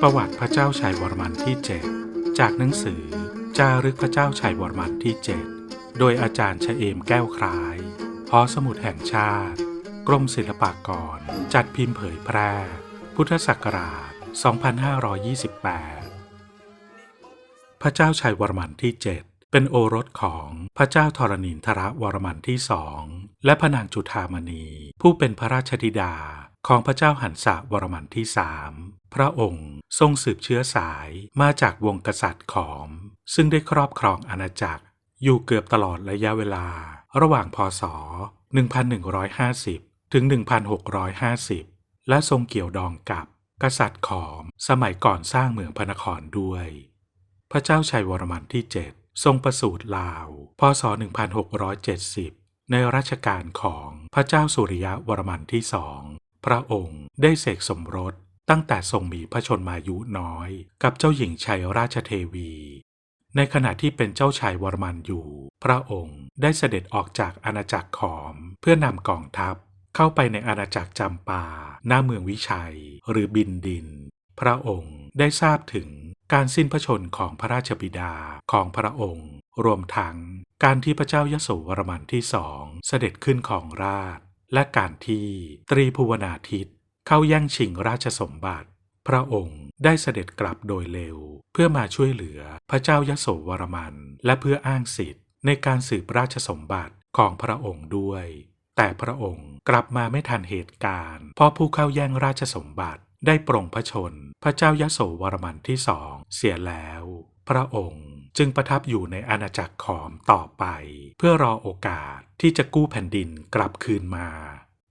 ประวัติพระเจ้าชัยวรมันที่ 7 จากหนังสือ จารึกพระเจ้าชัยวรมันที่ 7 โดยอาจารย์ชเอมแก้วคล้ายหอสมุดแห่งชาติ กรมศิลปากร จัดพิมพ์เผยแพร่ พุทธศักราช 2528 พระเจ้าชัยวรมันที่ 7 เป็นโอรสของพระเจ้าธรณินทรวรมันที่สองและพระนางจุฑามณี ผู้เป็นพระราชธิดาของพระเจ้าหันษาวรมันที่สามพระองค์ทรงสืบเชื้อสายมาจากวงกษัตริย์ขอม ซึ่งได้ครอบครองอาณาจักร อยู่เกือบตลอดระยะเวลา ระหว่างพศ 1150 ถึง 1650 และทรงเกี่ยวดองกับกษัตริย์ขอมสมัยก่อนสร้างเมืองพระนครด้วย พระเจ้าชัยวรมันที่7 ทรงประสูติลาว พศ 1670 ในรัชกาลของพระเจ้าสุริยะวรมันที่สอง พระองค์ได้เสกสมรสตั้งแต่ทรงมีพระชนมายุน้อย กับเจ้าหญิงชัยราชเทวี ในขณะที่เป็นเจ้าชายวรมันอยู่ พระองค์ได้เสด็จออกจากอาณาจักรขอม เพื่อนำกองทัพ เข้าไปในอาณาจักรจำปา หน้าเมืองวิชัย หรือบินดิน พระองค์ได้ทราบถึง การสิ้นพระชนของพระราชบิดาของพระองค์ รวมทั้งการที่พระเจ้ายโสวรมันที่สองเสด็จขึ้นของราช และการที่ตรีภูวนาทิตเข้าแย่งชิงราชสมบัติ พระองค์ได้เสด็จกลับโดยเร็ว เพื่อมาช่วยเหลือพระเจ้ายโสวรมันและเพื่ออ้างสิทธิ์ ในการสืบราชสมบัติของพระองค์ด้วย แต่พระองค์กลับมาไม่ทันเหตุการณ์เพราะผู้เข้าแย่งราชสมบัติ ได้ปรงพระชน พระเจ้ายโสวรมันที่สองเสียแล้ว พระองค์จึงประทับอยู่ในอาณาจักรขอมต่อไป เพื่อรอโอกาสที่จะกู้แผ่นดินกลับคืนมา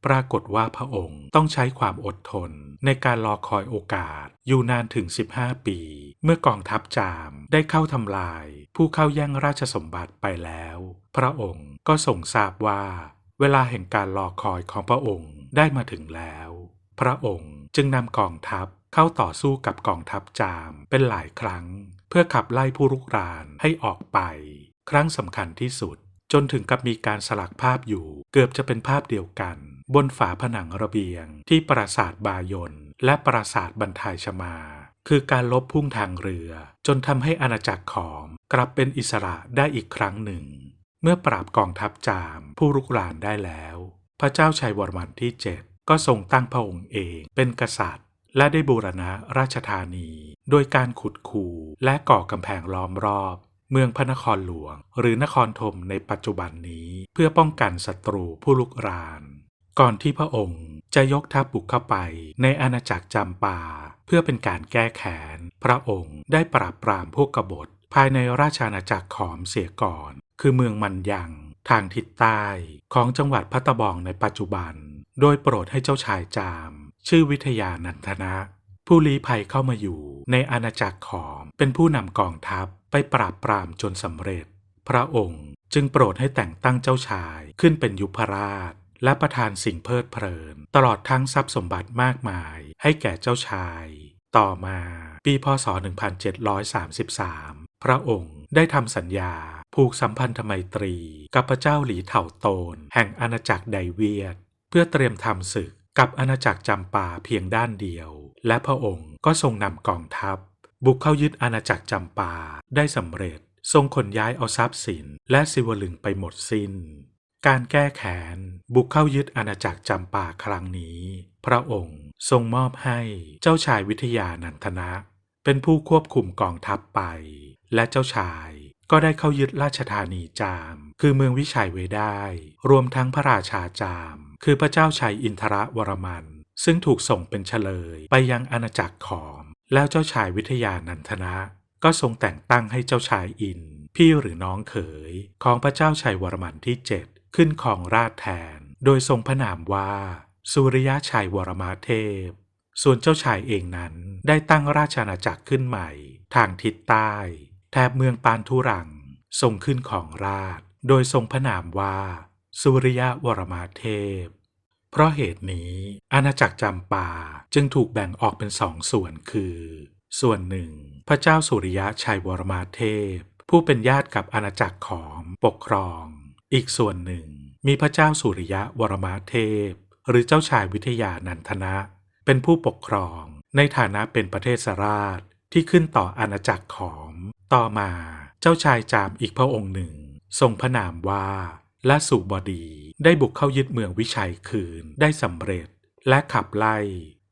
ปรากฏว่าพระองค์ต้องใช้ความอดทน ในการรอคอยโอกาสอยู่นานถึง 15 ปี เมื่อกองทัพจามได้เข้าทำลาย ผู้เข้าแย่งราชสมบัติไปแล้ว พระองค์ก็ทรงทราบว่า เวลาแห่งการรอคอยของพระองค์ได้มาถึงแล้ว พระองค์ จึงนำกองทัพเข้าต่อสู้กับกองทัพจามเป็นหลายครั้ง เพื่อขับไล่ผู้รุกรานให้ออกไป ครั้งสำคัญที่สุด จนถึงกับมีการสลักภาพอยู่เกือบจะเป็นภาพเดียวกัน บนฝาผนังระเบียง ที่ปราสาทบายนและปราสาทบรรทายชมา คือการลบพุ่งทางเรือ จนทำให้อาณาจักรขอมกลับเป็นอิสระได้อีกครั้งหนึ่ง เมื่อปราบกองทัพจามผู้รุกรานได้แล้ว พระเจ้าชัยวรมันที่7 ก็ทรงตั้งพระองค์เองเป็นกษัตริย์ และได้บูรณะราชธานี โดยการขุดคูและก่อกำแพงล้อมรอบ เมืองพระนครหลวง หรือนครธมในปัจจุบันนี้เพื่อป้องกันศัตรูผู้ลุกราน ก่อนที่พระองค์จะยกทัพบุกเข้าไปในอาณาจักรจำปา เพื่อเป็นการแก้แค้นพระองค์ได้ปราบปรามพวกกบฏภายในราชอาณาจักรขอมเสียก่อน คือเมืองมันยัง ทางทิศใต้ของจังหวัดพัตตบองในปัจจุบัน โดยโปรดให้เจ้าชายจาม ชื่อวิทยานันทนะ ผู้ลี้ภัยเข้ามาอยู่ในอาณาจักรขอม เป็นผู้นำกองทัพไปปราบปรามจนสำเร็จ พระองค์จึงโปรดให้แต่งตั้งเจ้าชายขึ้นเป็นยุพราช และประทานสิ่งเพลิดเพลิน ตลอดทั้งทรัพย์สมบัติมากมาย ให้แก่เจ้าชาย ต่อมาปีพศ 1733 พระองค์ได้ทำสัญญาผูกสัมพันธไมตรี กับพระเจ้าหลีเถ่าโตน แห่งอาณาจักรไดเวียด พื่อเตรียมทำศึกกับอาณาจักรจำปาเพียงด้านเดียว และพระองค์ก็ทรงนำกองทัพ บุกเข้ายึดอาณาจักรจำปาได้สำเร็จ ทรงขนย้ายเอาทรัพย์สินและสิวลึงไปหมดสิน้น การแก้แค้นบุกเข้ายึดอาณาจักรจำปาครั้งนี้ พระองค์ทรงมอบให้เจ้าชายวิทยานันทนะ เป็นผู้ควบคุมกองทัพไป และเจ้าชายก็ได้เข้ายึดราชธานีจาม คือเมืองวิชัยไว้ได้ รวมทั้งพระราชาจาม คือพระเจ้าชัยอินทรวรมัน ซึ่งถูกส่งเป็นเฉลยไปยังอาณาจักรขอม แล้วเจ้าชายวิทยานันทนะ ก็ทรงแต่งตั้งให้เจ้าชายอิน พี่หรือน้องเขย ของพระเจ้าชัยวรมันที่ 7 ขึ้นของราชแทน โดยทรงพระนามว่า สุริยะชัยวรมาเทพ ส่วนเจ้าชายเองนั้นได้ตั้งราชอาณาจักรขึ้นใหม่ ทางทิศใต้ แถบเมืองปานทุรังทรงขึ้นของราช โดยทรงพระนามว่า สุริยะวรมาเทพ เพราะเหตุนี้ อาณาจักรจำปาจึงถูกแบ่งออกเป็นสองส่วนคือ ส่วนหนึ่ง พระเจ้าสุริยะชัยวรมาเทพ ผู้เป็นญาติกับอาณาจักรขอมปกครอง อีกส่วนหนึ่ง มีพระเจ้าสุริยะวรมาเทพ หรือเจ้าชายวิทยานันทนะ เป็นผู้ปกครองในฐานะเป็นประเทศราชที่ขึ้นต่ออาณาจักรขอมต่อมา เจ้าชายจามอีกพระองค์หนึ่ง ทรงพระนามว่า และสุบดีได้บุกเข้ายึดเมืองวิชัยคืนได้สำเร็จ และขับไล่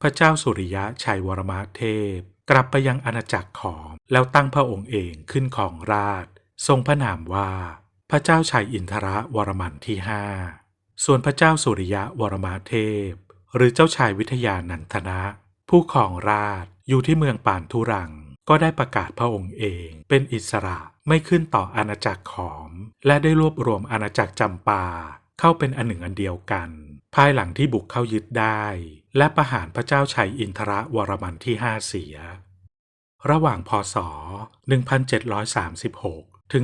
พระเจ้าสุริยะชัยวรมเทพ กลับไปยังอาณาจักรขอมแล้วตั้งพระองค์เองขึ้นของราช ทรงพระนามว่า พระเจ้าชัยอินทรวรมันที่ห้าส่วนพระเจ้าสุริยะวรมาเทพ หรือเจ้าชายวิทยานันทนะ ผู้ครองราชอยู่ที่เมืองป่านทุรังก็ได้ประกาศพระองค์เองเป็นอิสระ ไม่ขึ้นต่ออาณาจักรขอม และได้รวบรวมอาณาจักรจำปา เข้าเป็นอันหนึ่งอันเดียวกัน ภายหลังที่บุกเข้ายึดได้ และประหารพระเจ้าชัยอินทรวรมันที่ห้าเสีย ระหว่างพศ 1736 ถึง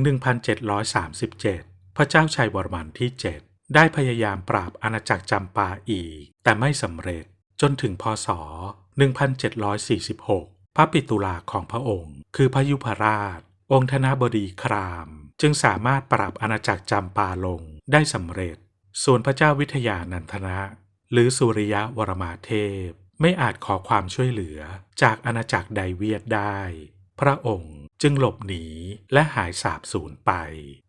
1737 พระเจ้าชัยวรมันที่ 7 ได้พยายามปราบอาณาจักรจำปาอีก แต่ไม่สำเร็จจนถึงพศ 1746 พระปิตุลาของพระองค์ คือพระยุพราช องค์ธนบดีคราม จึงสามารถปราบอาณาจักรจำปาลงได้สำเร็จ ส่วนพระเจ้าวิทยานันทนะ หรือสุริยะวรมาเทพ ไม่อาจขอความช่วยเหลือจากอาณาจักรไดเวียดได้ พระองค์จึงหลบหนีและหายสาบสูญไป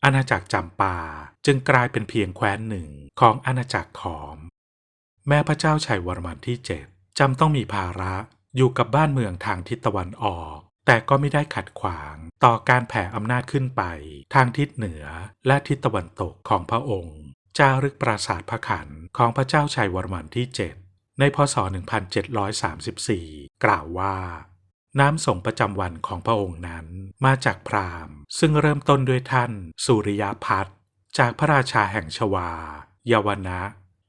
อาณาจักรจำปาจึงกลายเป็นเพียงแคว้นหนึ่งของอาณาจักรขอม แม้พระเจ้าชัยวรมันที่เจ็ดจำต้องมีภาระอยู่กับบ้านเมืองทางทิศตะวันออก แต่ก็ไม่ได้ขัดขวาง ต่อการแผ่อำนาจขึ้นไป ทางทิศเหนือและทิศตะวันตกของพระองค์ จารึกปราสาทพระขันของพระเจ้าชัยวรมันที่ 7 ในพศ 1734 กล่าวว่า น้ำส่งประจำวันของพระองค์นั้นมาจากพราหมณ์ ซึ่งเริ่มต้นด้วยท่าน สุริยพัฒจากพระราชาแห่งชวา เยาวนะ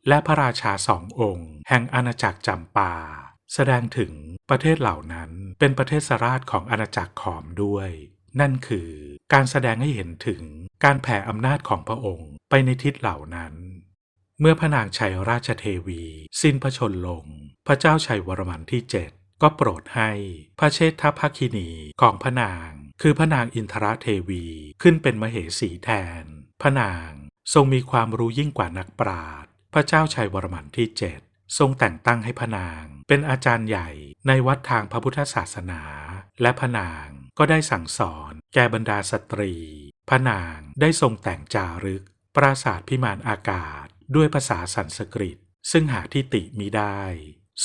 และพระราชาสององค์ แห่งอาณาจักรจำปา แสดงถึงประเทศเหล่านั้นเป็นประเทศสราชของอาณาจักรขอมด้วย นั่นคือการแสดงให้เห็นถึงการแผ่อำนาจของพระองค์ไปในทิศเหล่านั้น เมื่อพระนางชัยราชเทวี สิ้นพระชนลง พระเจ้าชัยวรมันที่เจ็ดก็โปรดให้พระเชษฐภคินีของพระนาง คือพระนางอินทราเทวีขึ้นเป็นมเหสีแทน พระนางทรงมีความรู้ยิ่งกว่านักปราชญ์พระเจ้าชัยวรมันที่เจ็ดทรงแต่งตั้งให้พระนาง เป็นอาจารย์ใหญ่ในวัดทางพระพุทธศาสนา และพระนางก็ได้สั่งสอนแก่บรรดาสตรี พระนางได้ทรงแต่งจารึก ปราสาทพิมานอากาศ ด้วยภาษาสันสกฤต ซึ่งหาที่ติมิได้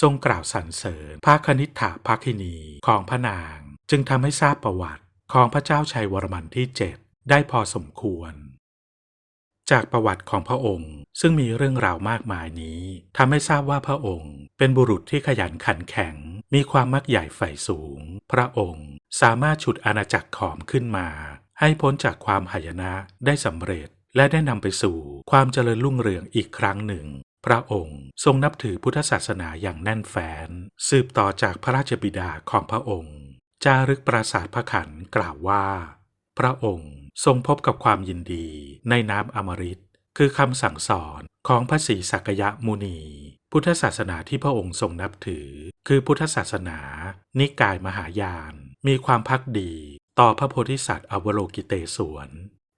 ทรงกล่าวสรรเสริญพระคณิษฐาภคินีของพระนาง จึงทำให้ทราบประวัติของพระเจ้าชัยวรมันที่เจ็ดได้พอสมควร จากประวัติของพระองค์ ซึ่งมีเรื่องราวมากมายนี้ทำให้ทราบว่าพระองค์ เป็นบุรุษที่ขยันขันแข็ง มีความมักใหญ่ใฝ่สูง พระองค์สามารถฉุดอาณาจักรขอมขึ้นมา ให้พ้นจากความหายนะได้สำเร็จ และได้นำไปสู่ความเจริญรุ่งเรืองอีกครั้งหนึ่ง พระองค์ทรงนับถือพุทธศาสนาอย่างแน่นแฟ้น สืบต่อจากพระราชบิดาของพระองค์ จารึกปราสาทพระขันกล่าวว่า พระองค์ ทรงพบกับความยินดีในน้ำอมฤตคือคำสั่งสอนของพระศรีสักยะมุนี พุทธศาสนาที่พระองค์ทรงนับถือ คือพุทธศาสนา นิกายมหายาน มีความพักดีต่อพระโพธิสัตว์อวโลกิเตศวร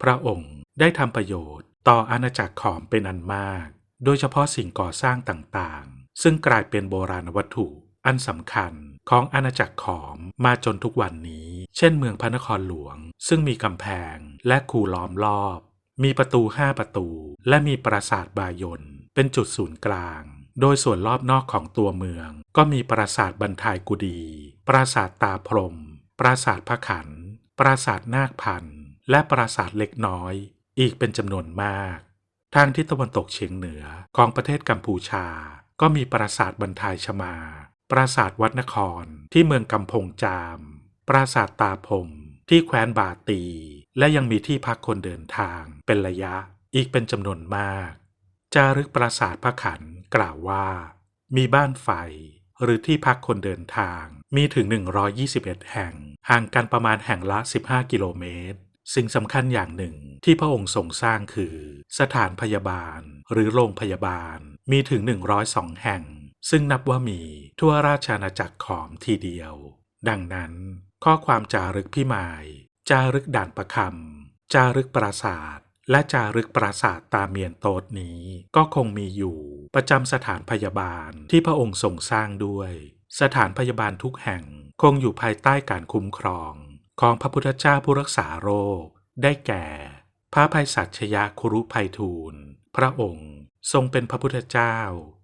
พระองค์ได้ทำประโยชน์ต่ออาณาจักรขอมเป็นอันมาก โดยเฉพาะสิ่งก่อสร้างต่างๆ ซึ่งกลายเป็นโบราณวัตถุอันสำคัญ ของอาณาจักรขอมมาจนทุกวันนี้ เช่นเมืองพระนครหลวง ซึ่งมีกำแพงและคูล้อมรอบ มีประตูห้าประตู และมีปราสาทบายนเป็นจุดศูนย์กลาง โดยส่วนรอบนอกของตัวเมือง ก็มีปราสาทบรรทายกุดี ปราสาทตาพรม ปราสาทพระขัน ปราสาทนาคพันและปราสาทเล็กน้อย อีกเป็นจำนวนมาก ทางทิศตะวันตกเฉียงเหนือของประเทศกัมพูชา ก็มีปราสาทบรรทายชมา ปราสาทวัดนครที่เมืองกำพงจาม ปราสาทตาพมที่แคว้นบาตี และยังมีที่พักคนเดินทางเป็นระยะอีกเป็นจำนวนมาก จารึกปราสาทพระขันกล่าวว่า มีบ้านไฟหรือที่พักคนเดินทางมีถึง 121 แห่ง ห่างกันประมาณแห่งละ 15 กิโลเมตร สิ่งสำคัญอย่างหนึ่งที่พระองค์ทรงสร้างคือ สถานพยาบาลหรือโรงพยาบาลมีถึง 102 แห่ง ซึ่งนับว่ามีทั่วราชอาณาจักรขอมทีเดียว ดังนั้น ข้อความจารึกพิมาย จารึกด่านประคำจารึกปราสาทและจารึกปราสาทตาเมียนโตดนี้ก็คงมีอยู่ประจำสถานพยาบาลที่พระองค์ทรงสร้างด้วย สถานพยาบาลทุกแห่งคงอยู่ภายใต้การคุ้มครอง ของพระพุทธเจ้าผู้รักษาโรค ได้แก่ พระภัยสัชยคุรุภัยทูล พระองค์ทรงเป็นพระพุทธเจ้า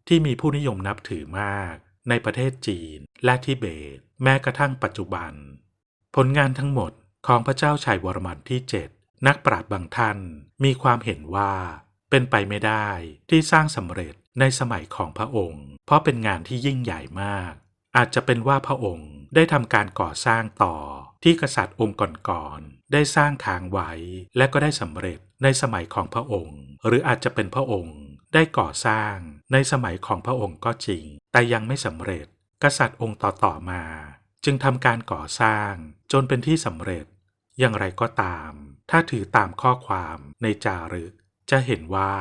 ที่มีผู้นิยมนับถือมากในประเทศจีนและทิเบต แม้กระทั่งปัจจุบัน ผลงานทั้งหมดของพระเจ้าชัยวรมันที่ 7 นักปราชญ์บางท่านมีความเห็นว่า เป็นไปไม่ได้ที่สร้างสำเร็จในสมัยของพระองค์ เพราะเป็นงานที่ยิ่งใหญ่มาก อาจจะเป็นว่าพระองค์ได้ทำการก่อสร้างต่อที่กษัตริย์องค์ก่อนๆได้สร้างค้างไว้ และก็ได้สำเร็จในสมัยของพระองค์ หรืออาจจะเป็นพระองค์ ได้ก่อสร้างในสมัยของพระองค์ก็จริง แต่ยังไม่สำเร็จ กษัตริย์องค์ต่อๆมา จึงทำการก่อสร้างจนเป็นที่สำเร็จ อย่างไรก็ตาม ถ้าถือตามข้อความในจารึก จะเห็นว่า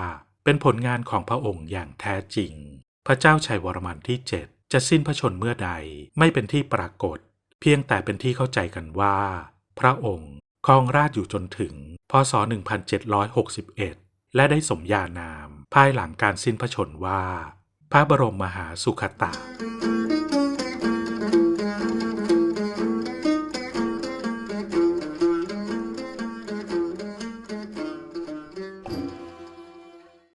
เป็นผลงานของพระองค์อย่างแท้จริง พระเจ้าชัยวรมันที่ 7 จะสิ้นพระชนม์เมื่อใดไม่เป็นที่ปรากฏ เพียงแต่เป็นที่เข้าใจกันว่า พระองค์ครองราชอยู่จนถึง พศ 1761 และได้สมญานาม ภายหลังการสิ้นพระชนม์ว่า พระบรมมหาสุขตา